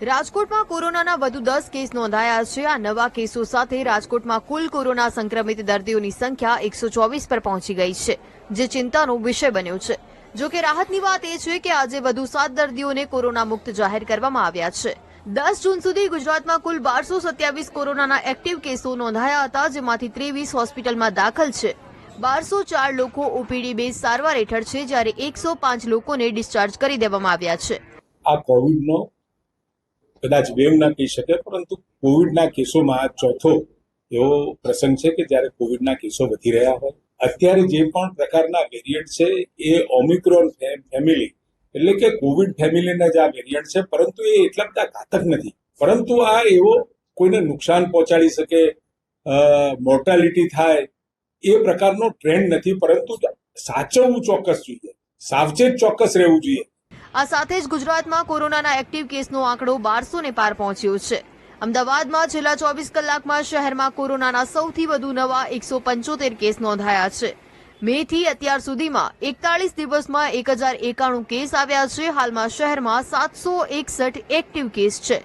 રાજકોટમાં કોરોનાના વધુ દસ કેસ નોંધાયા છે. આ નવા કેસો સાથે રાજકોટમાં કુલ કોરોના સંક્રમિત દર્દીઓની સંખ્યા એકસો ચોવીસ પર પહોંચી ગઈ છે, જે ચિંતાનો વિષય બન્યો છે. જો કે રાહતની વાત એ છે કે આજે વધુ સાત દર્દીઓને કોરોના મુક્ત જાહેર કરવામાં આવ્યા છે. દસ જૂન સુધી ગુજરાતમાં કુલ બારસો સત્યાવીસ કોરોનાના એક્ટિવ કેસો નોંધાયા હતા, જેમાંથી ત્રેવીસ હોસ્પિટલમાં દાખલ છે. બારસો ચાર લોકો ઓપીડી બેઝ સારવાર હેઠળ છે, જ્યારે એકસો પાંચ લોકોને ડિસ્ચાર્જ કરી દેવામાં આવ્યા છે. આ કોવિડનો કદાચ વેવ ના કહી શકે, પરંતુ કોવિડના કેસોમાં ચોથો એવો પ્રસંગ છે કે જ્યારે કોવિડના કેસો વધી રહ્યા હોય. અત્યારે જે પણ પ્રકારના વેરિયન્ટ છે એ ઓમિક્રોન ફેમિલી એટલે કે કોવિડ ફેમિલીના જ આ વેરિયન્ટ છે, પરંતુ એ એટલા બધા ઘાતક નથી. પરંતુ આ એવો કોઈને નુકસાન પહોંચાડી શકે મોર્ટાલિટી થાય, એ પ્રકારનો ટ્રેન્ડ નથી, પરંતુ સાચવવું ચોક્કસ જોઈએ. સાવચેત ચોક્કસ રહેવું જોઈએ. આ સાથે જ ગુજરાતમાં કોરોનાના એક્ટિવ કેસનો આંકડો બારસો ને પાર પહોંચ્યો છે. અમદાવાદમાં છેલ્લા ચોવીસ કલાકમાં શહેરમાં કોરોનાના સૌથી વધુ નવા એકસો પંચોતેર કેસ નોંધાયા છે. મે થી અત્યાર સુધીમાં એકતાળીસ દિવસમાં એક હજાર એકાણું કેસ આવ્યા છે. હાલમાં શહેરમાં સાતસો એકસઠ એક્ટિવ કેસ છે.